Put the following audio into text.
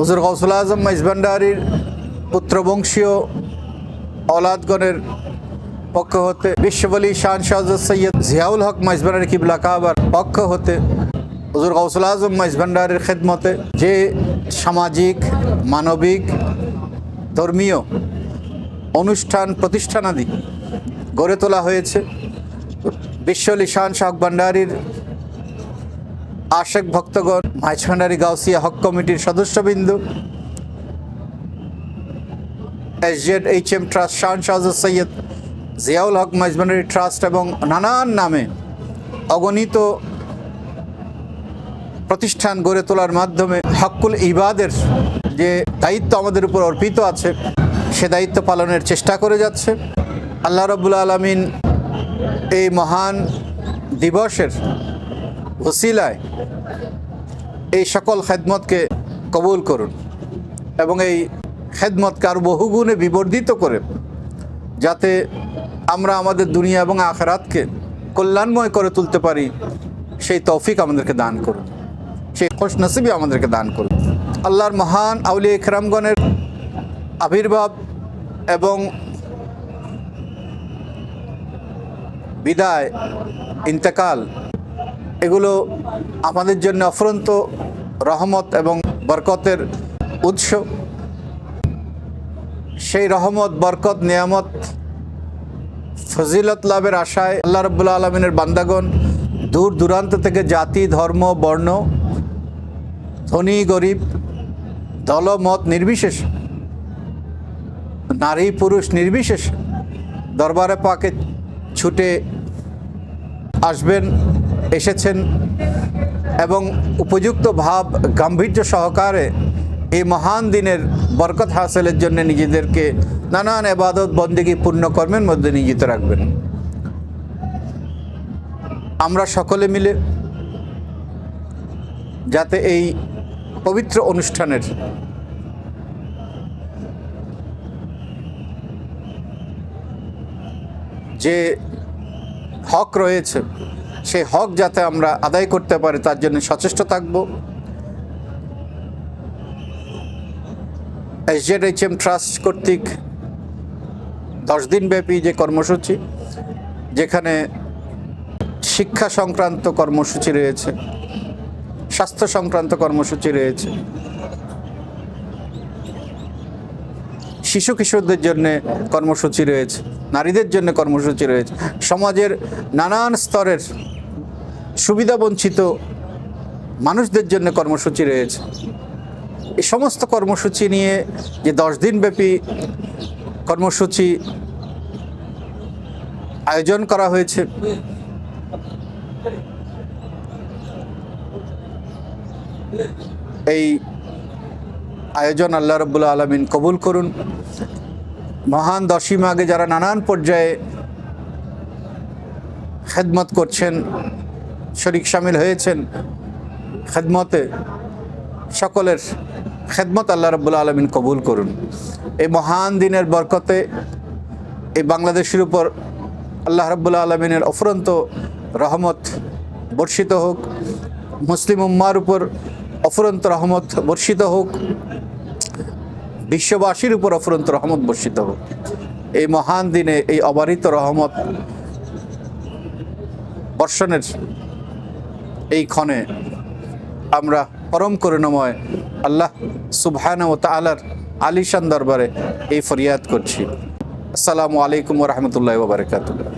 হুজুর গৌসুল আজম মাইজভান্ডারির পুত্রবংশীয় অলাদগণের পক্ষ হতে বিশ্ববলী শান শাহজ সৈয়দ জিয়াউল হক মাইজভান্ডারি কিবলা কাবার পক্ষ হতে হুজুর গৌসুল আজম মাইজভান্ডারের খেদমতে যে সামাজিক, মানবিক, ধর্মীয় অনুষ্ঠান প্রতিষ্ঠানাদি গড়ে তোলা হয়েছে। বিশ্বলি শান শাহ ভান্ডারির আশেক ভক্তগণ মাইজভান্ডারি গাউসিয়া হক কমিটির সদস্যবৃন্দ, S Z H M trust শান শাহজ সৈয়দ, জিয়াউল হক মাইজভান্ডারি ট্রাস্ট এবং নানান নামে অগণিত প্রতিষ্ঠান গড়ে তোলার মাধ্যমে হকুল ইবাদের যে দায়িত্ব আমাদের উপর অর্পিত আছে, সে দায়িত্ব পালনের চেষ্টা করে যাচ্ছে। আল্লাহ রবুল আলমিন এই মহান দিবসের ওসিলায় এই সকল খেদমতকে কবুল করুন এবং এই খেদমতকে আরও বহুগুণে বিবর্ধিত করে যাতে আমরা আমাদের দুনিয়া এবং আখরাতকে কল্যাণময় করে তুলতে পারি, সেই তৌফিক আমাদেরকে দান করুন, সেই খোশ নসিবই আমাদেরকে দান করুন। আল্লাহর মহান আউলি ইকরামগণের আবির্ভাব এবং বিদায়, ইন্তেকাল এগুলো আমাদের জন্য অফরন্ত রহমত এবং বরকতের উৎস। সেই রহমত, বরকত, নিয়ামত, ফজিলত লাভের আশায় আল্লাহ রব্বুল্লা আলমিনের বান্দাগণ দূর দূরান্ত থেকে জাতি, ধর্ম, বর্ণ, ধনী, গরিব, দলমত নির্বিশেষ, নারী, পুরুষ নির্বিশেষ দরবারে পাকে ছুটে আসবেন। এসেছেন এবং উপযুক্ত ভাব, গাম্ভীর্য সহকারে এই মহান দিনের বরকত হাসিলের জন্য নিজেদেরকে নানান এবাদত বন্দিগি পুণ্যকর্মের মধ্যে নিয়োজিত রাখবেন। আমরা সকলে মিলে যাতে এই পবিত্র অনুষ্ঠানের যে হক রয়েছে সেই হক যাতে আমরা আদায় করতে পারি, তার জন্য সচেষ্ট থাকব। এসজেড এইচ এম ট্রাস্ট কর্তৃক দশ দিনব্যাপী যে কর্মসূচি, যেখানে শিক্ষা সংক্রান্ত কর্মসূচি রয়েছে, স্বাস্থ্য সংক্রান্ত কর্মসূচি রয়েছে, শিশু কিশোরদের জন্য কর্মসূচি রয়েছে, নারীদের জন্য কর্মসূচি রয়েছে। সমাজের নানান স্তরের সুবিধাবঞ্চিত মানুষদের জন্য কর্মসূচি রয়েছে। এই সমস্ত কর্মসূচি নিয়ে যে দশ দিনব্যাপী কর্মসূচি আয়োজন করা হয়েছে, এই আয়োজন আল্লাহ রব্বুল্লা আলমিন কবুল করুন। মহান দশী মাগে যারা নানান পর্যায়ে খেদমত করছেন শরিক সামিল হয়েছেন খেদমতে সকলের খেদমত আল্লাহ রব্বুল্লা আলমিন কবুল করুন। এই মহান দিনের বরকতে এই বাংলাদেশের উপর আল্লাহ রব্বুল্লা আলমিনের অফুরন্ত রহমত বর্ষিত হোক, মুসলিম উম্মার উপর অফুরন্ত রহমত বর্ষিত হোক, বিশ্ববাসীর উপর অফুরন্ত রহমত বর্ষিত হোক। এই মহান দিনে এই অবারিত রহমত বর্ষণের এই ক্ষণে আমরা পরম করুণাময় আল্লাহ সুবহান ও তালার আলিশান দরবারে এই ফরিয়াদ করছি। আসসালামু আলাইকুম রহমতুল্লাহ বারকাতুল্লাহ